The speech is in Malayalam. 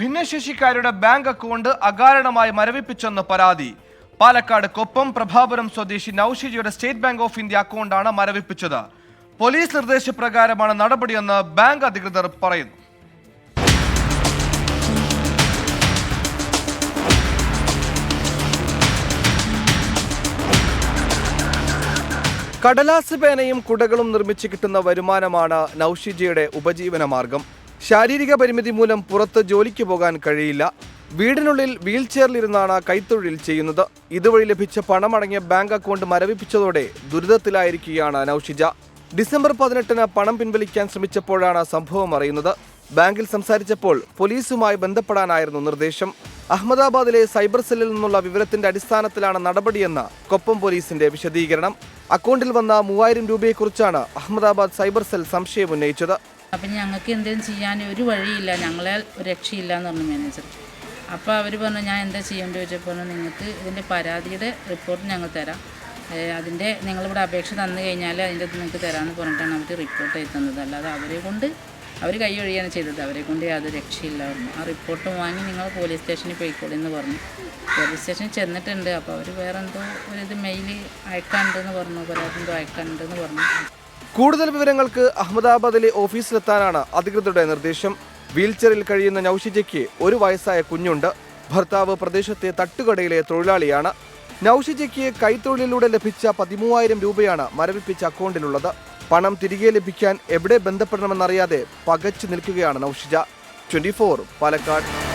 ഭിന്നശേഷിക്കാരുടെ ബാങ്ക് അക്കൗണ്ട് അകാരണമായി മരവിപ്പിച്ചെന്ന് പരാതി. പാലക്കാട് കൊപ്പം പ്രഭാപുരം സ്വദേശി നൌഷിജിയുടെ സ്റ്റേറ്റ് ബാങ്ക് ഓഫ് ഇന്ത്യ അക്കൗണ്ടാണ് മരവിപ്പിച്ചത്. പോലീസ് നിർദ്ദേശപ്രകാരമാണ് നടപടിയെന്ന് ബാങ്ക് അധികൃതർ പറയുന്നു. കടലാസ് പേനയും കുടകളും നിർമ്മിച്ച് കിട്ടുന്ന വരുമാനമാണ് നൌഷിജിയുടെ ഉപജീവന മാർഗം ശാരീരിക പരിമിതി മൂലം പുറത്ത് ജോലിക്ക് പോകാൻ കഴിയില്ല. വീടിനുള്ളിൽ വീൽ ചെയറിലിരുന്നാണ് കൈത്തൊഴിൽ ചെയ്യുന്നത്. ഇതുവഴി ലഭിച്ച പണമടങ്ങിയ ബാങ്ക് അക്കൗണ്ട് മരവിപ്പിച്ചതോടെ ദുരിതത്തിലായിരിക്കുകയാണ് നൌഷിജ. ഡിസംബർ പതിനെട്ടിന് പണം പിൻവലിക്കാൻ ശ്രമിച്ചപ്പോഴാണ് സംഭവം അറിയുന്നത്. ബാങ്കിൽ സംസാരിച്ചപ്പോൾ പോലീസുമായി ബന്ധപ്പെടാനായിരുന്നു നിർദ്ദേശം. അഹമ്മദാബാദിലെ സൈബർ സെല്ലിൽ നിന്നുള്ള വിവരത്തിന്റെ അടിസ്ഥാനത്തിലാണ് നടപടിയെന്ന് കൊപ്പം പോലീസിന്റെ വിശദീകരണം. അക്കൗണ്ടിൽ വന്ന മൂവായിരം രൂപയെക്കുറിച്ചാണ് അഹമ്മദാബാദ് സൈബർ സെൽ സംശയം ഉന്നയിച്ചത്. അപ്പം ഞങ്ങൾക്ക് എന്തെങ്കിലും ചെയ്യാൻ ഒരു വഴിയില്ല ഞങ്ങളെ രക്ഷയില്ല എന്ന് പറഞ്ഞു മാനേജർ അപ്പോൾ അവർ പറഞ്ഞു ഞാൻ എന്താ ചെയ്യേണ്ടത്? ചോദിച്ചപ്പോൾ നിങ്ങൾക്ക് ഇതിന്റെ പരാതിയുടെ റിപ്പോർട്ട് ഞങ്ങൾ തരാം. അതിന്റെ നിങ്ങളിവിടെ അപേക്ഷ തന്നു കഴിഞ്ഞാൽ അതിന്റെ നിങ്ങൾക്ക് തരാമെന്ന് പറഞ്ഞിട്ടാണ് അവർ റിപ്പോർട്ട് എഴുതി തന്നത്. അല്ലാതെ അവരെ കൊണ്ട് അവർ കൈ ഒഴിയാണ് ചെയ്തത്. അവരെ കൊണ്ട് യാതൊരു രക്ഷയില്ലായിരുന്നു ആ റിപ്പോർട്ട് വാങ്ങി നിങ്ങൾ പോലീസ് സ്റ്റേഷനിൽ പോയിക്കോളി എന്ന് പറഞ്ഞു. പോലീസ് സ്റ്റേഷനിൽ ചെന്നിട്ടുണ്ട്. അപ്പോൾ അവർ വേറെ എന്തോ ഒരു ഇത് മെയിൽ അയക്കാനുണ്ടെന്ന് പറഞ്ഞു പരാതി എന്തോ അയക്കാനുണ്ടെന്ന് പറഞ്ഞു. കൂടുതൽ വിവരങ്ങൾക്ക് അഹമ്മദാബാദിലെ ഓഫീസിലെത്താനാണ് അധികൃതരുടെ നിർദ്ദേശം. വീൽചെയറിൽ കഴിയുന്ന നൌഷിജയ്ക്ക് ഒരു വയസ്സായ കുഞ്ഞുണ്ട്. ഭർത്താവ് പ്രദേശത്തെ തട്ടുകടയിലെ തൊഴിലാളിയാണ്. നൌഷിജയ്ക്ക് കൈത്തൊഴിലിലൂടെ ലഭിച്ച പതിമൂവായിരം രൂപയാണ് മരവിപ്പിച്ച അക്കൗണ്ടിലുള്ളത്. പണം തിരികെ ലഭിക്കാൻ എവിടെ ബന്ധപ്പെടണമെന്നറിയാതെ പകച്ചു നിൽക്കുകയാണ് നൌഷിജ ട്വന്റി പാലക്കാട്.